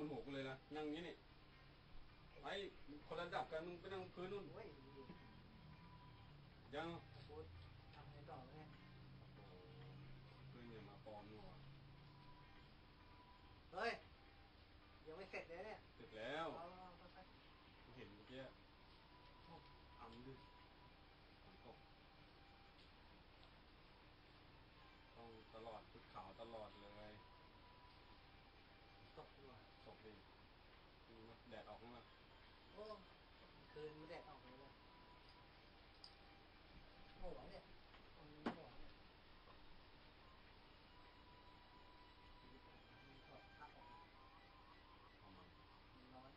บนหัวกูเลยนะนั่งอย่างนี้นี่ไอ้คนระดับกันมึงไปนั่งพื้นนู่นโอ้ยยังพูดทำไงต่อเนี่ยโอ้โหพื้นอย่ามาปลอมนัวเฮ้ย ยังไม่เสร็จเลยเนี่ยเสร็จแล้ว เอาเอาเอาไป กูเห็นเมื่อกี้ทำดิฝนตกต้องตลอดชุดขาวตลอดเลย ตกดีกว่า ตกดิดูไหม แดดออกมั้ยโอ้คืนไม่แดดออกเลยเลยหัวเนี่ยตรงนี้หัวเนี่ยมันถอดพับออกเอามามันร้อน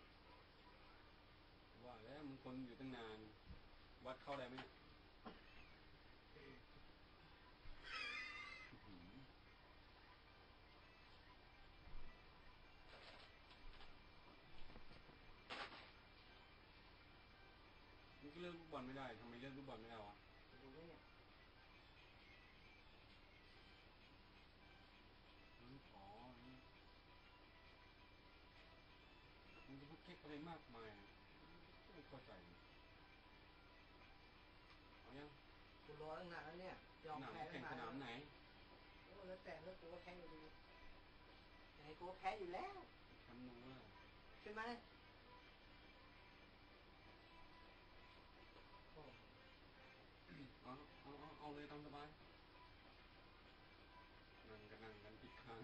ว่าแล้วมึงคนอยู่ตั้งนาน วัดเข้าได้ไหมเนี่ยอื้อหือมึงก็ เลือกลูกบอลไม่ได้ทำไมเลือกลูกบอลไม่ได้วะดูไหมเนี่ยอืมอ๋อนี่มึงจะพูดเก๊กอะไรมากมายไม่เข้าใจเอายังกูรอตั้งนานแล้วเนี่ยยอมสนามแพ้แข่ตั้งงนานสนามไหนโอ้แล้วแต่เลือกกูก็แพ้อยู่ดียังไงกูก็แพ้อยู่แล้วแคมป์นูนใช่ไหมโอ้ เอา เอาเลยตามสบายนั่งกันนั่งกันอีกครั้ง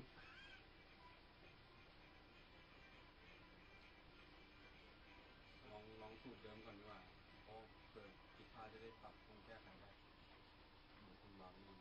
ลองลองสูตรเดิมก่อนดีกว่าเพราะเกิดผิดพลาดจะได้ปรับปรุงแก้ไขได้เหมือนคุณบางนี่